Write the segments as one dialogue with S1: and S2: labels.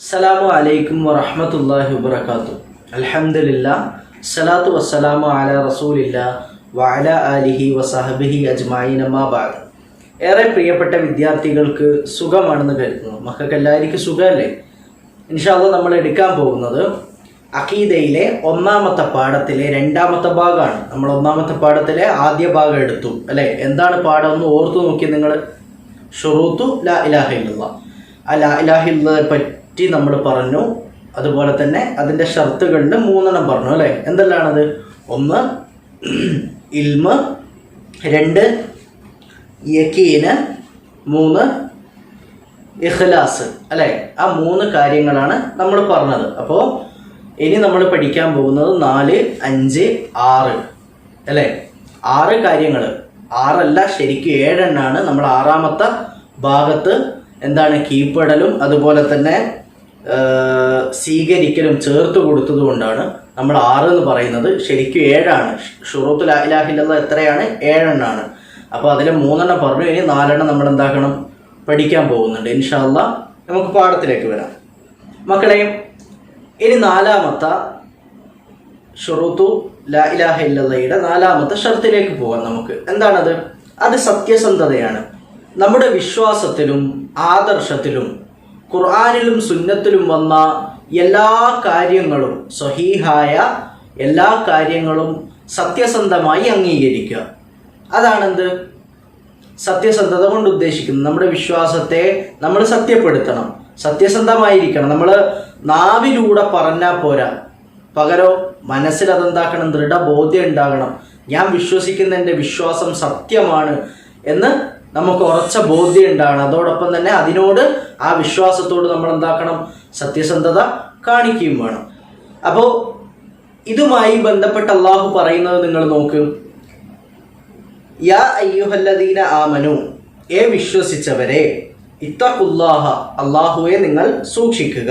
S1: അസ്സലാമു അലൈക്കും വറഹമത്തല്ലാഹി വബർക്കാത്തു അൽഹംദുലില്ലാ സലാത്തു വസ്സലാമു അല റസൂലില്ല വഅല അലിഹി വസഹബിഹി അജ്മായിൻ അമ്മാ ബഅദ്. ഏറെ പ്രിയപ്പെട്ട വിദ്യാർത്ഥികൾക്ക് സുഖമാണെന്ന് കരുതുന്നു. മക്കൾക്ക് എല്ലാവർക്കും സുഖമല്ലേ? ഇൻഷാല്ല നമ്മൾ എടുക്കാൻ പോകുന്നത് അഖീദയിലെ ഒന്നാമത്തെ പാഠത്തിലെ രണ്ടാമത്തെ ഭാഗമാണ്. നമ്മൾ ഒന്നാമത്തെ പാഠത്തിലെ ആദ്യ ഭാഗം എടുത്തു അല്ലേ? എന്താണ് പാഠം ഒന്ന് ഓർത്തു നോക്കി നിങ്ങൾ. ഷുറൂത്തു ലാ ഇലാഹില്ല ആ ലാ ഇലാഹ ഇല്ലയെ പറ്റി നമ്മൾ പറഞ്ഞു. അതുപോലെ തന്നെ അതിന്റെ ഷർത്തുകളിൽ മൂന്നെണ്ണം പറഞ്ഞു അല്ലേ? എന്തെല്ലാണത്? ഒന്ന് ഇൽമ്. രണ്ട് യക്കീന്. മൂന്ന് ഇഖ്ലാസ്. അല്ലേ? ആ മൂന്ന് കാര്യങ്ങളാണ് നമ്മൾ പറഞ്ഞത്. അപ്പോൾ ഇനി നമ്മൾ പഠിക്കാൻ പോകുന്നത് നാല് അഞ്ച് ആറ്. അല്ലേ? ആറ് കാര്യങ്ങൾ ആറല്ല ശരിക്കും ഏഴെണ്ണാണ്. നമ്മൾ ആറാമത്തെ ഭാഗത്ത് എന്താണ്? കീഴ്പ്പെടലും അതുപോലെ തന്നെ സ്വീകരിക്കലും ചേർത്ത് കൊടുത്തതുകൊണ്ടാണ് നമ്മൾ ആറ് എന്ന് പറയുന്നത്. ശരിക്കും ഏഴാണ്. ഷുറൂത്ത് ലാഹിലാഹില്ല എത്രയാണ്? ഏഴെണ്ണാണ്. അപ്പോൾ അതിൽ മൂന്നെണ്ണം പറഞ്ഞു. ഇനി നാലെണ്ണം നമ്മൾ എന്താക്കണം? പഠിക്കാൻ പോകുന്നുണ്ട്. ഇൻഷാല്ല നമുക്ക് പാഠത്തിലേക്ക് വരാം. മക്കളെ ഇനി നാലാമത്തെ ഷുറൂത്തു ലാ ഇലാഹ ഇല്ലയുടെ നാലാമത്തെ ഷർത്തിലേക്ക് പോകാം നമുക്ക്. എന്താണത്? അത് സത്യസന്ധതയാണ്. നമ്മുടെ വിശ്വാസത്തിലും ആദർശത്തിലും ഖുർആാനിലും സുന്നത്തിലും വന്ന എല്ലാ കാര്യങ്ങളും സ്വഹീഹായ എല്ലാ കാര്യങ്ങളും സത്യസന്ധമായി അംഗീകരിക്കുക. അതാണെന്ത്? സത്യസന്ധത കൊണ്ട് ഉദ്ദേശിക്കുന്നത് നമ്മുടെ വിശ്വാസത്തെ നമ്മൾ സത്യപ്പെടുത്തണം. സത്യസന്ധമായിരിക്കണം. നമ്മൾ നാവിലൂടെ പറഞ്ഞാൽ പോരാ. പകരോ മനസ്സിൽ അതെന്താക്കണം? ദൃഢബോധ്യം ഉണ്ടാകണം. ഞാൻ വിശ്വസിക്കുന്ന എന്റെ വിശ്വാസം സത്യമാണ് എന്ന് നമുക്ക് ഉറച്ച ബോധ്യം ഉണ്ടാണ് അതോടൊപ്പം തന്നെ അതിനോട് ആ വിശ്വാസത്തോട് നമ്മൾ എന്താക്കണം? സത്യസന്ധത കാണിക്കുകയും വേണം. അപ്പോൾ ഇതുമായി ബന്ധപ്പെട്ട് അള്ളാഹു പറയുന്നത് നിങ്ങൾ നോക്ക്. യാ അയ്യുഹല്ലദീന ആമനു ഏ വിശ്വസിച്ചവരെ ഇത്തഖുല്ലാഹ അള്ളാഹുവെ നിങ്ങൾ സൂക്ഷിക്കുക.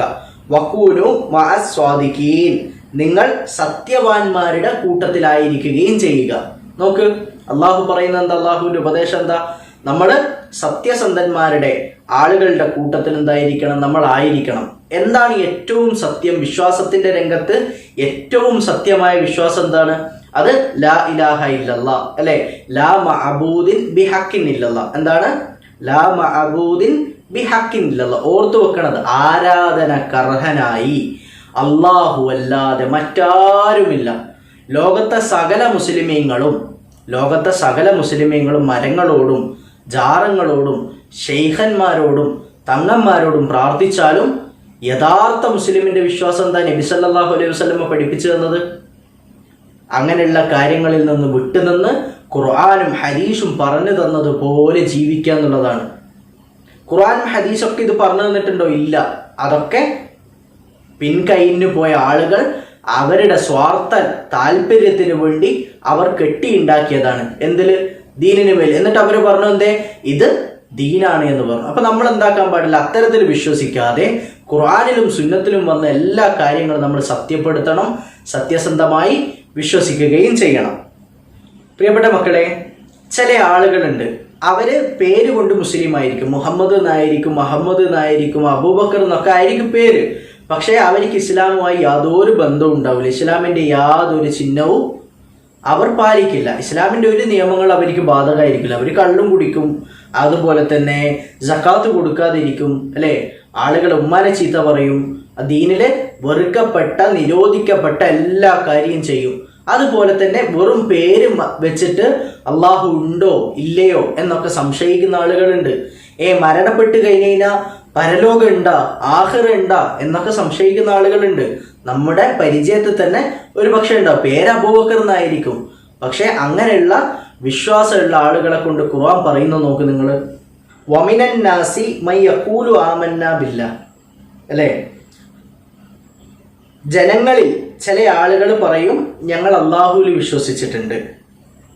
S1: വക്കൂനു മഅസ്വാദിഖീൻ നിങ്ങൾ സത്യവാന്മാരുടെ കൂട്ടത്തിലായിരിക്കുകയും ചെയ്യുക. നോക്ക് അള്ളാഹു പറയുന്ന എന്താ? അള്ളാഹുവിന്റെ ഉപദേശം എന്താ? നമ്മൾ സത്യസന്ധന്മാരുടെ ആളുകളുടെ കൂട്ടത്തിൽ എന്തായിരിക്കണം? നമ്മൾ ആയിരിക്കണം എന്താണ് ഏറ്റവും സത്യം? വിശ്വാസത്തിന്റെ രംഗത്ത് ഏറ്റവും സത്യമായ വിശ്വാസം എന്താണ്? അത് ലാ ഇലാഹ ഇല്ലല്ലാ. അല്ലെ? ലാ മഅബൂദിൻ ബിഹക്കിൻ ഇല്ലല്ലാ. എന്താണ്? ലാ മഅബൂദിൻ ബിഹക്കിൻ ഇല്ലല്ലാ. ഓർത്തു വെക്കണത്. ആരാധന കർഹനായി അള്ളാഹു അല്ലാതെ മറ്റാരുമില്ല. ലോകത്തെ സകല മുസ്ലിമീങ്ങളും ലോകത്തെ സകല മുസ്ലിമീങ്ങളും മരങ്ങളോടും ജാറങ്ങളോടും ഷെയ്ഖന്മാരോടും തങ്ങന്മാരോടും പ്രാർത്ഥിച്ചാലും യഥാർത്ഥ മുസ്ലിമിന്റെ വിശ്വാസം എന്താ നബി സല്ലല്ലാഹു അലൈഹി വസല്ലമ പഠിപ്പിച്ചു തന്നത്? അങ്ങനെയുള്ള കാര്യങ്ങളിൽ നിന്ന് വിട്ടുനിന്ന് ഖുർആാനും ഹദീസും പറഞ്ഞു തന്നതുപോലെ ജീവിക്കുക എന്നുള്ളതാണ്. ഖുർആാനും ഹദീസൊക്കെ ഇത് പറഞ്ഞു തന്നിട്ടുണ്ടോ? ഇല്ല. അതൊക്കെ പിൻകൈയിന് പോയ ആളുകൾ അവരുടെ സ്വാർത്ഥ താല്പര്യത്തിന് വേണ്ടി അവർ കെട്ടിയുണ്ടാക്കിയതാണ്. എന്തിൽ? ദീനിന് മേൽ. എന്നിട്ട് അവർ പറഞ്ഞു എന്തേ? ഇത് ദീനാണ് എന്ന് പറഞ്ഞു. അപ്പൊ നമ്മൾ എന്താക്കാൻ പാടില്ല? അത്തരത്തിൽ വിശ്വസിക്കാതെ ഖുറാനിലും സുന്നത്തിലും വന്ന എല്ലാ കാര്യങ്ങളും നമ്മൾ സത്യപ്പെടുത്തണം സത്യസന്ധമായി വിശ്വസിക്കുകയും ചെയ്യണം. പ്രിയപ്പെട്ട മക്കളെ ചില ആളുകളുണ്ട്. അവർ പേര് കൊണ്ട് മുസ്ലിം ആയിരിക്കും മുഹമ്മദ് എന്നായിരിക്കും മുഹമ്മദ് എന്നായിരിക്കും അബൂബക്കർ എന്നൊക്കെ ആയിരിക്കും പേര്. പക്ഷേ അവർക്ക് ഇസ്ലാമുമായി യാതൊരു ബന്ധവും ഉണ്ടാവില്ല. ഇസ്ലാമിന്റെ യാതൊരു ചിഹ്നവും അവർ പാലിക്കില്ല. ഇസ്ലാമിന്റെ ഒരു നിയമങ്ങൾ അവർക്ക് ബാധകമായിരിക്കില്ല. അവർ കള്ളും കുടിക്കും. അതുപോലെ തന്നെ ജക്കാത്ത് കൊടുക്കാതിരിക്കും അല്ലെ? ആളുകൾ ഉമ്മാനെ ചീത്ത പറയും. ദീനിലെ വെറുക്കപ്പെട്ട നിരോധിക്കപ്പെട്ട എല്ലാ കാര്യം ചെയ്യും. അതുപോലെ തന്നെ വെറും പേര് വെച്ചിട്ട് അള്ളാഹു ഉണ്ടോ ഇല്ലയോ എന്നൊക്കെ സംശയിക്കുന്ന ആളുകളുണ്ട്. ഏ മരണപ്പെട്ട് കഴിഞ്ഞാൽ പരലോകം ഉണ്ടാ ആഹ്റ ഉണ്ടാ എന്നൊക്കെ സംശയിക്കുന്ന ആളുകളുണ്ട്. നമ്മുടെ പരിചയത്തിൽ തന്നെ ഒരു പക്ഷേ ഉണ്ടാവും പേര് അബൂബക്കർ എന്നായിരിക്കും. പക്ഷെ അങ്ങനെയുള്ള വിശ്വാസമുള്ള ആളുകളെ കൊണ്ട് ഖുർആൻ പറയുന്നു നോക്ക് നിങ്ങൾ. വമിനൻ നാസി മൈ ആമന്ന ബില്ല. അല്ലേ? ജനങ്ങളിൽ ചില ആളുകൾ പറയും ഞങ്ങൾ അള്ളാഹുവിൽ വിശ്വസിച്ചിട്ടുണ്ട്.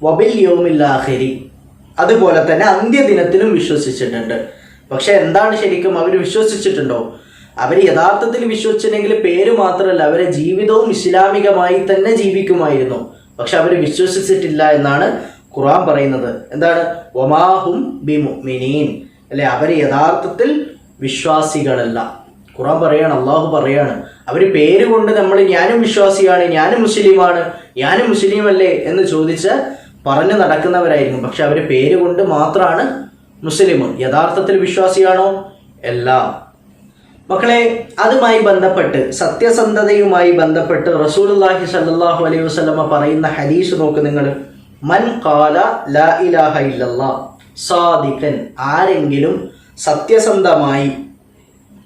S1: വബിൽ യോമില്ലാഹരി അതുപോലെ തന്നെ അന്ത്യദിനത്തിലും വിശ്വസിച്ചിട്ടുണ്ട്. പക്ഷെ എന്താണ് ശരിക്കും അവർ വിശ്വസിച്ചിട്ടുണ്ടോ? അവർ യഥാർത്ഥത്തിൽ വിശ്വസിച്ചില്ലെങ്കിൽ പേര് മാത്രമല്ല അവരെ ജീവിതവും ഇസ്ലാമികമായി തന്നെ ജീവിക്കുമായിരുന്നു. പക്ഷെ അവർ വിശ്വസിച്ചിട്ടില്ല എന്നാണ് ഖുറാൻ പറയുന്നത്. എന്താണ്? ഒമാഹും ബി മുഅ്മിനീൻ അല്ലെ അവർ യഥാർത്ഥത്തിൽ വിശ്വാസികളല്ല. ഖുറാൻ പറയാണ് അള്ളാഹു പറയാണ് അവർ പേര് കൊണ്ട് നമ്മൾ ഞാനും വിശ്വാസിയാണ് ഞാനും മുസ്ലിമാണ് ഞാനും മുസ്ലിമല്ലേ എന്ന് ചോദിച്ച് പറഞ്ഞു നടക്കുന്നവരായിരിക്കും. പക്ഷെ അവർ പേര് കൊണ്ട് മാത്രമാണ് മുസ്ലിം യഥാർത്ഥത്തിൽ വിശ്വാസിയാണോ? അല്ല. മക്കളെ അതുമായി ബന്ധപ്പെട്ട് സത്യസന്ധതയുമായി ബന്ധപ്പെട്ട് റസൂലുള്ളാഹി സല്ലാഹു അലൈഹി വസല്ലമ പറയുന്ന ഹദീസ് നോക്ക് നിങ്ങൾ മൻ കാല ലാ ഇലാഹ ഇല്ലല്ലാ. സാദിഖൻ ആരെങ്കിലും സത്യസന്ധമായി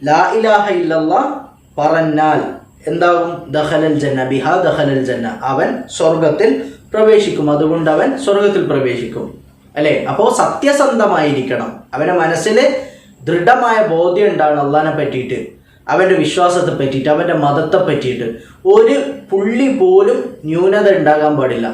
S1: ലാ ഇലാഹ ഇല്ലല്ലാ പറഞ്ഞാൽ എന്താകും? ദഹലൽ ജന്ന ബിഹാ ദഹലൽ ജന്ന. അവൻ സ്വർഗത്തിൽ പ്രവേശിക്കും. അതുകൊണ്ട് അവൻ സ്വർഗത്തിൽ പ്രവേശിക്കും. അല്ലേ? അപ്പോ സത്യസന്ധമായിരിക്കണം. അവന്റെ മനസ്സിൽ ദൃഢമായ ബോധ്യം ഉണ്ടാവണം അള്ളഹാനെ പറ്റിയിട്ട്. അവന്റെ വിശ്വാസത്തെ പറ്റിയിട്ട് അവന്റെ മതത്തെ പറ്റിയിട്ട്. ഒരു പുള്ളി പോലും ന്യൂനത ഉണ്ടാകാൻ പാടില്ല.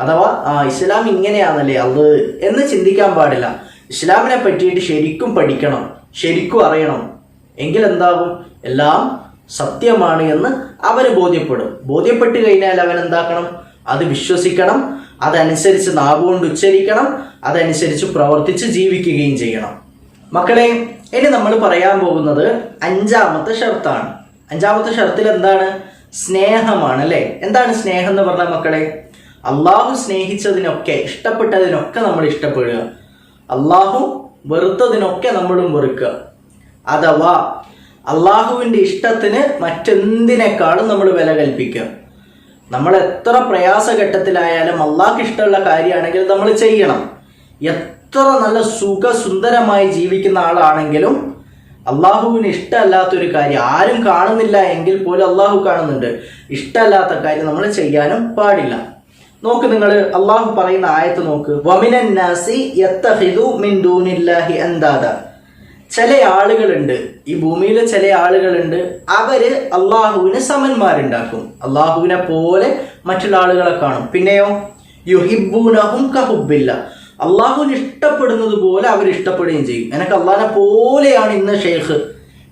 S1: അഥവാ ആ ഇസ്ലാം ഇങ്ങനെയാണല്ലേ അത് എന്ന് ചിന്തിക്കാൻ പാടില്ല. ഇസ്ലാമിനെ പറ്റിയിട്ട് ശരിക്കും പഠിക്കണം ശരിക്കും അറിയണം. എങ്കിൽ എന്താകും? എല്ലാം സത്യമാണ് എന്ന് അവന് ബോധ്യപ്പെടും. ബോധ്യപ്പെട്ട് കഴിഞ്ഞാൽ അവൻ എന്താക്കണം? അത് വിശ്വസിക്കണം. അതനുസരിച്ച് നാവുകൊണ്ട് ഉച്ചരിക്കണം അതനുസരിച്ച് പ്രവർത്തിച്ച് ജീവിക്കുകയും ചെയ്യണം. മക്കളെ ഇനി നമ്മൾ പറയാൻ പോകുന്നത് അഞ്ചാമത്തെ ഷർത്താണ്. അഞ്ചാമത്തെ ഷർത്തിൽ എന്താണ്? സ്നേഹമാണ് അല്ലേ? എന്താണ് സ്നേഹം എന്ന് പറഞ്ഞ മക്കളെ? അള്ളാഹു സ്നേഹിച്ചതിനൊക്കെ ഇഷ്ടപ്പെട്ടതിനൊക്കെ നമ്മൾ ഇഷ്ടപ്പെടുക. അള്ളാഹു വെറുത്തതിനൊക്കെ നമ്മളും വെറുക്കുക. അഥവാ അള്ളാഹുവിന്റെ ഇഷ്ടത്തിന് മറ്റെന്തിനേക്കാളും നമ്മൾ വില കൽപ്പിക്കുക. നമ്മൾ എത്ര പ്രയാസഘട്ടത്തിലായാലും അള്ളാഹ്ക്ക് ഇഷ്ടമുള്ള കാര്യമാണെങ്കിൽ നമ്മൾ ചെയ്യണം. എത്ര നല്ല സുഖസുന്ദരമായി ജീവിക്കുന്ന ആളാണെങ്കിലും അള്ളാഹുവിന് ഇഷ്ടമല്ലാത്തൊരു കാര്യം ആരും കാണുന്നില്ല എങ്കിൽ പോലും അള്ളാഹു കാണുന്നുണ്ട്. ഇഷ്ടമല്ലാത്ത കാര്യം നമ്മൾ ചെയ്യാനും പാടില്ല. നോക്ക് നിങ്ങൾ അള്ളാഹു പറയുന്ന ആയത്ത് നോക്ക്. വമിനൻ നാസി യത്തഹിദു മിൻ ദൂനില്ലാഹി അന്താദ ചില ആളുകളുണ്ട് ഈ ഭൂമിയിലെ ചില ആളുകളുണ്ട് അവർ അള്ളാഹുവിന് സമന്മാരുണ്ടാക്കും. അള്ളാഹുവിനെ പോലെ മറ്റുള്ള ആളുകളെ കാണും. പിന്നെയോ? യുഹിബൂനഹും കഹുബില്ല അള്ളാഹുവിന് ഇഷ്ടപ്പെടുന്നത് പോലെ അവർ ഇഷ്ടപ്പെടുകയും ചെയ്യും. എനിക്ക് അള്ളാഹിനെ പോലെയാണ് ഇന്ന് ഷെയ്ഖ്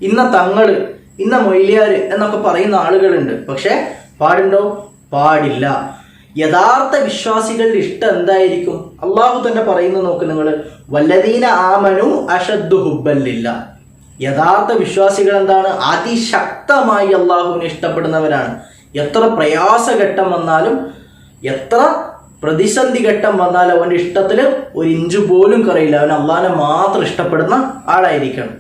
S1: ഇന്ന തങ്ങൾ ഇന്ന മൊയ്ലിയാര് എന്നൊക്കെ പറയുന്ന ആളുകളുണ്ട്. പക്ഷെ പാടുണ്ടോ? പാടില്ല. യഥാർത്ഥ വിശ്വാസികളുടെ ഇഷ്ടം എന്തായിരിക്കും? അള്ളാഹു തന്നെ പറയുന്നത് നോക്ക് നിങ്ങൾ വല്ലതീന ആമനു അഷദ്ദു ഹുബല്ലില്ല യഥാർത്ഥ വിശ്വാസികൾ എന്താണ് അതിശക്തമായി അള്ളാഹുവിനെ ഇഷ്ടപ്പെടുന്നവരാണ്. എത്ര പ്രയാസഘട്ടം വന്നാലും എത്ര പ്രതിസന്ധി ഘട്ടം വന്നാലും അവന്റെ ഇഷ്ടത്തിൽ ഒരു ഇഞ്ച് പോലും കുറയില്ല. അവൻ അള്ളാഹിനെ മാത്രം ഇഷ്ടപ്പെടുന്ന ആളായിരിക്കണം.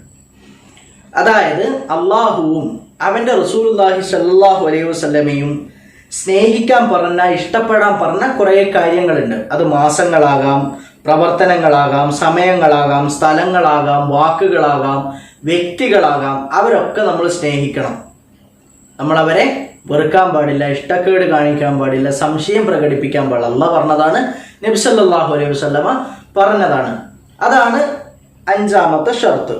S1: അതായത് അള്ളാഹുവും അവന്റെ റസൂൽഹി സല്ലാഹു അലൈഹി വസ്ലമയും സ്നേഹിക്കാൻ പറഞ്ഞ ഇഷ്ടപ്പെടാൻ പറഞ്ഞ കുറേ കാര്യങ്ങളുണ്ട്. അത് മാസങ്ങളാകാം പ്രവർത്തനങ്ങളാകാം സമയങ്ങളാകാം സ്ഥലങ്ങളാകാം വാക്കുകളാകാം വ്യക്തികളാകാം. അവരൊക്കെ നമ്മൾ സ്നേഹിക്കണം. നമ്മൾ അവരെ വെറുക്കാൻ പാടില്ല ഇഷ്ടക്കേട് കാണിക്കാൻ പാടില്ല സംശയം പ്രകടിപ്പിക്കാൻ പാടില്ല. അല്ല പറഞ്ഞതാണ് നബ്സല്ലാഹു അലൈഹി വസല്ലമ പറഞ്ഞതാണ്. അതാണ് അഞ്ചാമത്തെ ഷർത്ത്.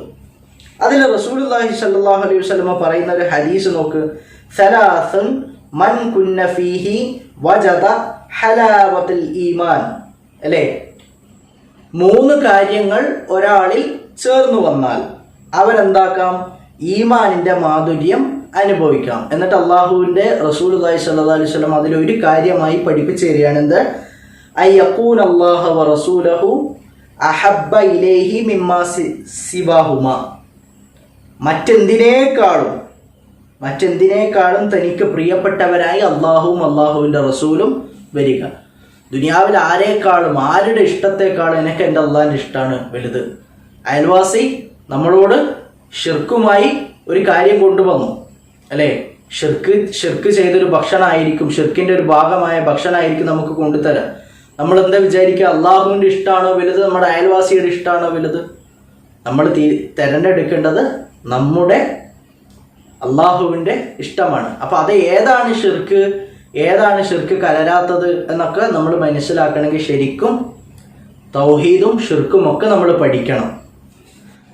S1: അതിൽ റസൂലുള്ളാഹി സല്ലാഹു അലൈഹി വസല്ലമ പറയുന്ന ഒരു ഹദീസ് നോക്ക്. സലാസുൻ മൻ കുന്ന ഫീഹി വജദ ഹലാവത്തുൽ ഈമാൻ. അല്ലേ? മൂന്ന് കാര്യങ്ങൾ ഒരാളിൽ ചേർന്നു വന്നാൽ അവരെന്താക്കാം? ഈമാനിന്റെ മാധുര്യം അനുഭവിക്കാം. എന്നിട്ട് അള്ളാഹുവിന്റെ റസൂൽ അലൈഹി സ്വല്ലാ അലൈഹി സ്വലം അതിലൊരു കാര്യമായി പഠിപ്പിച്ചു തരികയാണ് എന്ത് അയ്യക്കൂൻ അള്ളാഹ റസൂലഹു അഹബ്ബ ഇലേഹി മിമ്മാ മറ്റെന്തിനേക്കാളും മറ്റെന്തിനേക്കാളും തനിക്ക് പ്രിയപ്പെട്ടവരായി അള്ളാഹുവും അള്ളാഹുവിന്റെ റസൂലും വരിക. ദുനിയാവിൽ ആരെക്കാളും ആരുടെ ഇഷ്ടത്തെക്കാളും എനിക്ക് എന്റെ അള്ളാഹിന്റെ ഇഷ്ടമാണ് വലുത്. അയൽവാസി നമ്മളോട് ഷിർക്കുമായി ഒരു കാര്യം കൊണ്ടുവന്നു. അല്ലേ? ഷിർക്ക് ഷിർക്ക് ചെയ്തൊരു ഭക്ഷണമായിരിക്കും ഷിർക്കിന്റെ ഒരു ഭാഗമായ ഭക്ഷണമായിരിക്കും നമുക്ക് കൊണ്ടുതരാം. നമ്മൾ എന്താ വിചാരിക്കുക? അള്ളാഹുവിന്റെ ഇഷ്ടമാണോ വലുത്? നമ്മുടെ അയൽവാസിയുടെ ഇഷ്ടമാണോ വലുത്? നമ്മൾ തീ തിരഞ്ഞെടുക്കേണ്ടത് നമ്മുടെ അള്ളാഹുവിന്റെ ഇഷ്ടമാണ്. അപ്പോൾ അത് ഏതാണ് ഷിർക്ക് ഏതാണ് ഷിർക്ക് കലരാത്തത് എന്നൊക്കെ നമ്മൾ മനസ്സിലാക്കണമെങ്കിൽ ശരിക്കും തൗഹീദും ഷിർക്കും ഒക്കെ നമ്മൾ പഠിക്കണം.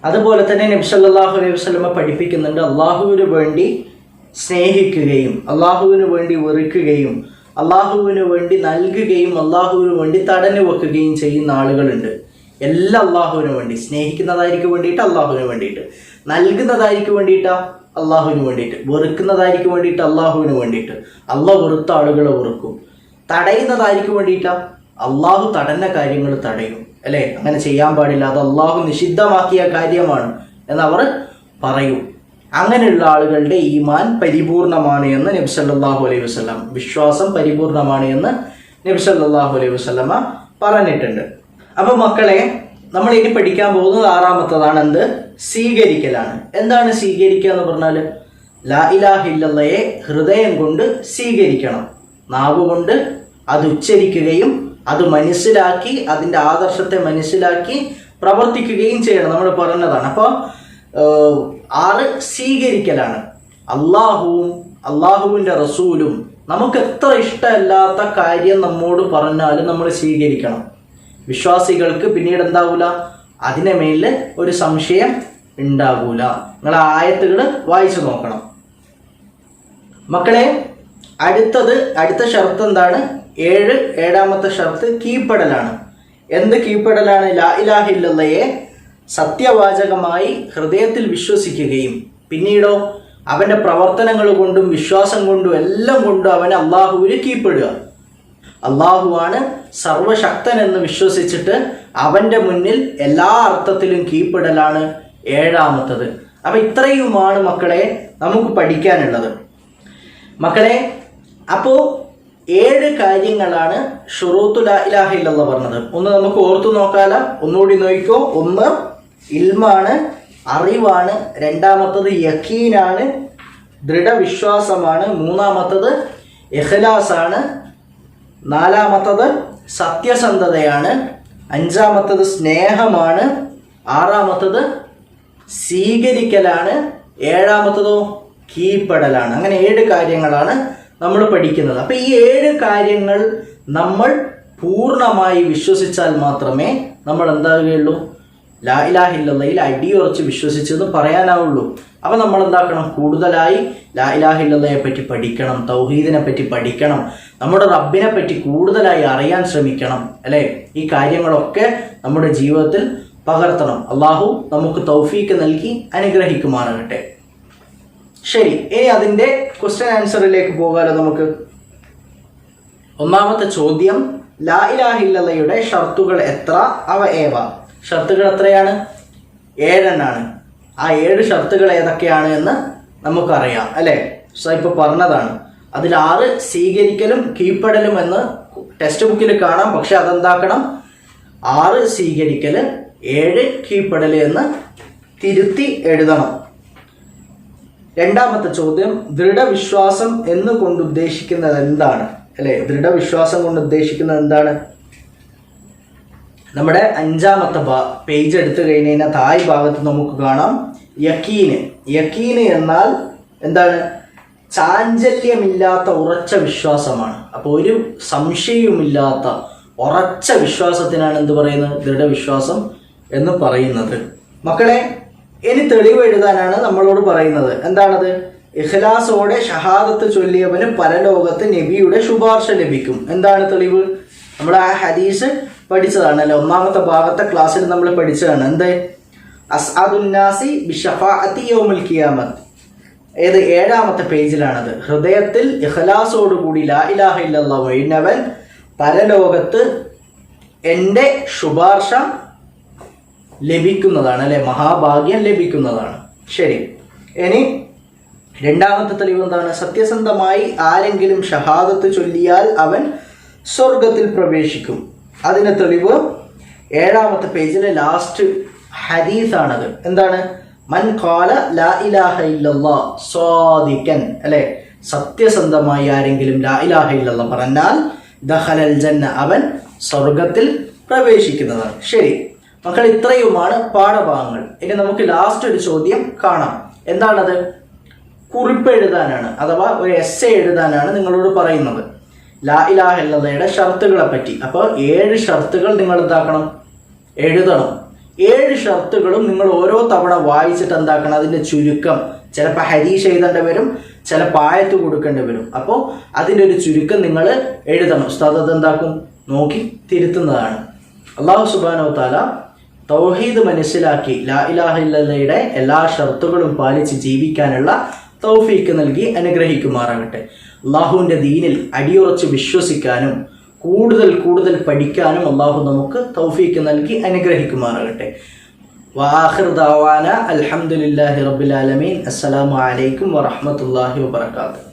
S1: അതുപോലെ തന്നെ നബ്സല്ലാഹു അലൈഹി വസ്ലമ പഠിപ്പിക്കുന്നുണ്ട് അള്ളാഹുവിന് വേണ്ടി സ്നേഹിക്കുകയും അള്ളാഹുവിന് വേണ്ടി വെറുക്കുകയും അള്ളാഹുവിന് വേണ്ടി നൽകുകയും അള്ളാഹുവിന് വേണ്ടി തടഞ്ഞു വെക്കുകയും ചെയ്യുന്ന ആളുകളുണ്ട്. എല്ലാം അള്ളാഹുവിന് വേണ്ടി. സ്നേഹിക്കുന്നതായിരിക്കും വേണ്ടിയിട്ട് അള്ളാഹുവിന് വേണ്ടിയിട്ട്. നൽകുന്നതായിരിക്കും വേണ്ടിയിട്ടാ അള്ളാഹുവിന് വേണ്ടിയിട്ട്. വെറുക്കുന്നതായിരിക്കും വേണ്ടിയിട്ട് അള്ളാഹുവിന് വേണ്ടിയിട്ട്. അള്ളാഹ് വെറുത്ത ആളുകളെ വെറുക്കും. തടയുന്നതായിരിക്കും വേണ്ടിയിട്ടാ അള്ളാഹു തടഞ്ഞ കാര്യങ്ങൾ തടയും അല്ലേ? അങ്ങനെ ചെയ്യാൻ പാടില്ല. അത് അള്ളാഹു നിഷിദ്ധമാക്കിയ കാര്യമാണ് എന്നവർ പറയും. അങ്ങനെയുള്ള ആളുകളുടെ ഈമാൻ പരിപൂർണമാണ് എന്ന് നബി സല്ലല്ലാഹു അലൈഹി വസല്ലം വിശ്വാസം പരിപൂർണമാണ് എന്ന് നബി സല്ലല്ലാഹു അലൈഹി വസല്ലമ പറഞ്ഞിട്ടുണ്ട്. അപ്പൊ മക്കളെ നമ്മൾ ഇനി പഠിക്കാൻ പോകുന്നത് ആറാമത്തതാണ്. എന്ത്? സ്വീകരിക്കലാണ്. എന്താണ് സ്വീകരിക്കുക എന്ന് പറഞ്ഞാൽ? ലാ ഇലാഹില്ലയെ ഹൃദയം കൊണ്ട് സ്വീകരിക്കണം. നാവുകൊണ്ട് അത് ഉച്ചരിക്കുകയും അത് മനസ്സിലാക്കി അതിന്റെ ആദർശത്തെ മനസ്സിലാക്കി പ്രവർത്തിക്കുകയും ചെയ്യണം. നമ്മൾ പറഞ്ഞതാണ്. അപ്പോൾ ആറ് സ്വീകരിക്കലാണ്. അള്ളാഹുവും അള്ളാഹുവിന്റെ റസൂലും നമുക്ക് എത്ര ഇഷ്ടമല്ലാത്ത കാര്യം നമ്മോട് പറഞ്ഞാലും നമ്മൾ സ്വീകരിക്കണം. വിശ്വാസികൾക്ക് പിന്നീട് എന്താവൂല? അതിനെ മേലിൽ ഒരു സംശയം ഉണ്ടാകൂല നിങ്ങൾ ആയത്തുകൾ വായിച്ചു നോക്കണം. മക്കളെ അടുത്തത് അടുത്ത ഷർത്ത് എന്താണ്? ഏഴ് ഏഴാമത്തെ ഷർത്ത് കീഴ്പ്പെടലാണ്. എന്ത് കീഴ്പ്പെടലാണ്? ലാ ഇലാഹില്ലയെ സത്യവാചകമായി ഹൃദയത്തിൽ വിശ്വസിക്കുകയും പിന്നീടോ അവന്റെ പ്രവർത്തനങ്ങൾ കൊണ്ടും വിശ്വാസം കൊണ്ടും എല്ലാം കൊണ്ടും അവൻ അള്ളാഹുവിന് കീഴ്പ്പെടുക. അള്ളാഹുവാണ് സർവശക്തൻ എന്ന് വിശ്വസിച്ചിട്ട് അവന്റെ മുന്നിൽ എല്ലാ അർത്ഥത്തിലും കീഴ്പ്പെടലാണ് ഏഴാമത്തത്. അപ്പം ഇത്രയുമാണ് മക്കളെ നമുക്ക് പഠിക്കാനുള്ളത്. മക്കളെ അപ്പോ ഏഴ് കാര്യങ്ങളാണ് ഷുറൂത്തു ലാ ഇലാഹ ഇല്ലല്ലാഹ് പറഞ്ഞത്. ഒന്ന് നമുക്ക് ഓർത്തു നോക്കാല. ഒന്നുകൂടി നോക്കിക്കോ. ഒന്ന് ഇൽമാണ് അറിവാണ്. രണ്ടാമത്തത് യക്കീനാണ്. ദൃഢവിശ്വാസമാണ്. മൂന്നാമത്തത് എഹ്ലാസാണ് നാലാമത്തത് സത്യസന്ധതയാണ്. അഞ്ചാമത്തത് സ്നേഹമാണ്. ആറാമത്തത് സ്വീകരിക്കലാണ്. ഏഴാമത്തതോ കീഴ്പ്പെടലാണ്. അങ്ങനെ ഏഴ് കാര്യങ്ങളാണ് നമ്മൾ പഠിക്കുന്നത്. അപ്പൊ ഈ ഏഴ് കാര്യങ്ങൾ നമ്മൾ പൂർണമായി വിശ്വസിച്ചാൽ മാത്രമേ നമ്മൾ എന്താകുകയുള്ളൂ? ലാ ഇലാഹില്ലയിൽ അടിയുറച്ച് വിശ്വസിച്ചെന്ന് പറയാനാവുള്ളൂ. അപ്പൊ നമ്മൾ എന്താക്കണം? കൂടുതലായി ലാ പറ്റി പഠിക്കണം തൗഹീദിനെ പറ്റി പഠിക്കണം നമ്മുടെ റബ്ബിനെ പറ്റി കൂടുതലായി അറിയാൻ ശ്രമിക്കണം അല്ലേ? ഈ കാര്യങ്ങളൊക്കെ നമ്മുടെ ജീവിതത്തിൽ പകർത്തണം. അള്ളാഹു നമുക്ക് തൗഫീക്ക് നൽകി അനുഗ്രഹിക്കുമാറാകട്ടെ. ശരി ഇനി അതിന്റെ ക്വസ്റ്റ്യൻ ആൻസറിലേക്ക് പോകാലോ നമുക്ക്. ഒന്നാമത്തെ ചോദ്യം ലാ ഷർത്തുകൾ എത്ര അവ ഏവ? ഷർത്തുകൾ എത്രയാണ്? ഏഴെണ്ണാണ്. ആ ഏഴ് ഷർത്തുകൾ ഏതൊക്കെയാണ് എന്ന് നമുക്കറിയാം അല്ലേ? സോ ഇപ്പൊ പറഞ്ഞതാണ്. അതിൽ ആറ് സ്വീകരിക്കലും കീഴ്പ്പെടലും എന്ന് ടെക്സ്റ്റ് ബുക്കിൽ കാണാം പക്ഷെ അതെന്താക്കണം? ആറ് സ്വീകരിക്കൽ ഏഴ് കീഴ്പ്പെടൽ എന്ന് തിരുത്തി എഴുതണം. രണ്ടാമത്തെ ചോദ്യം ദൃഢവിശ്വാസം എന്ന് കൊണ്ട് ഉദ്ദേശിക്കുന്നത് എന്താണ്? അല്ലെ? ദൃഢവിശ്വാസം കൊണ്ട് ഉദ്ദേശിക്കുന്നത് എന്താണ്? നമ്മുടെ അഞ്ചാമത്തെ പേജ് എടുത്തു കഴിഞ്ഞ് കഴിഞ്ഞാൽ തായ് ഭാഗത്ത് നമുക്ക് കാണാം യക്കീന്. യക്കീന് എന്നാൽ എന്താണ്? ചാഞ്ചല്യമില്ലാത്ത ഉറച്ച വിശ്വാസമാണ്. അപ്പോൾ ഒരു സംശയവുമില്ലാത്ത ഉറച്ച വിശ്വാസത്തിനാണ് എന്ത് പറയുന്നത്? ദൃഢവിശ്വാസം എന്ന് പറയുന്നത്. മക്കളെ ഇനി തെളിവ് എഴുതാനാണ് നമ്മളോട് പറയുന്നത്. എന്താണത്? ഇഖ്ലാസോടെ ഷഹാദത്ത് ചൊല്ലിയവന് പരലോകത്ത് നബിയുടെ ശുപാർശ ലഭിക്കും. എന്താണ് തെളിവ്? നമ്മൾ ആ ഹദീസ് പഠിച്ചതാണ് അല്ലെ? ഒന്നാമത്തെ ഭാഗത്തെ ക്ലാസ്സിൽ നമ്മൾ പഠിച്ചതാണ്. എന്ത്? ഏത്? ഏഴാമത്തെ പേജിലാണത്. ഹൃദയത്തിൽ ഇഖ്ലാസോടുകൂടി ലാ ഇലാഹ ഇല്ലല്ലാഹ് ഒഴിഞ്ഞവൻ പരലോകത്ത് എന്റെ ശുപാർശ ലഭിക്കുന്നതാണ് അല്ലെ? മഹാഭാഗ്യം ലഭിക്കുന്നതാണ്. ശരി. ഇനി രണ്ടാമത്തെ തെളിവ് എന്താണ്? സത്യസന്ധമായി ആരെങ്കിലും ഷഹാദത്ത് ചൊല്ലിയാൽ അവൻ സ്വർഗത്തിൽ പ്രവേശിക്കും. അതിന് തെളിവ് ഏഴാമത്തെ പേജിലെ ലാസ്റ്റ് ഹരീസാണത് എന്താണ്? മൻ ഖാല ലാ ഇലാഹ ഇല്ലല്ലാ സ്വാദിക്കൻ അല്ലെ? സത്യസന്ധമായി ആരെങ്കിലും ലാ ഇലാഹ ഇല്ലല്ലാ പറഞ്ഞാൽ ദഹലൽ ജന്ന അവൻ സ്വർഗത്തിൽ പ്രവേശിക്കുന്നതാണ്. ശരി. മക്കൾ ഇത്രയുമാണ് പാഠഭാഗങ്ങൾ. ഇനി നമുക്ക് ലാസ്റ്റ് ഒരു ചോദ്യം കാണാം. എന്താണത്? കുറിപ്പ് എഴുതാനാണ് അഥവാ ഒരു എസ് എ എഴുതാനാണ് നിങ്ങളോട് പറയുന്നത്. ലാ ഇലാഹല്ലതയുടെ ഷർത്തുകളെ പറ്റി അപ്പോൾ ഏഴ് ഷർത്തുകൾ നിങ്ങൾ എന്താക്കണം? എഴുതണം. ഏഴ് ഷർത്തുകളും നിങ്ങൾ ഓരോ തവണ വായിച്ചിട്ട് എന്താക്കണം? അതിന്റെ ചുരുക്കം. ചിലപ്പോൾ ഹരീഷ് എഴുതേണ്ടി വരും ചിലപ്പോൾ ആയത്ത് കൊടുക്കേണ്ടി വരും. അപ്പോൾ അതിന്റെ ഒരു ചുരുക്കം നിങ്ങൾ എഴുതണം. ഉസ്താദ് അത് എന്താക്കും നോക്കി തിരുത്തുന്നതാണ്. അള്ളാഹു സുബാനോ താല തൗഹീദ് മനസ്സിലാക്കി ലാ ഇലാഹ ഇല്ലയുടെ എല്ലാ ഷർത്തുകളും പാലിച്ച് ജീവിക്കാനുള്ള തൗഫീക്ക് നൽകി അനുഗ്രഹിക്കുമാറാകട്ടെ. അള്ളാഹുവിന്റെ ദീനിൽ അടിയുറച്ച് വിശ്വസിക്കാനും കൂടുതൽ കൂടുതൽ പഠിക്കാനും അള്ളാഹു നമുക്ക് തൗഫീക്ക് നൽകി അനുഗ്രഹിക്കുമാറാകട്ടെ. വാഹിർ ദാവാന അൽഹംദുലില്ലാഹി റബ്ബിൽ ആലമീൻ. അസ്സലാമു അലൈക്കും വറഹ്മത്തുള്ളാഹി വബറകാതുഹു.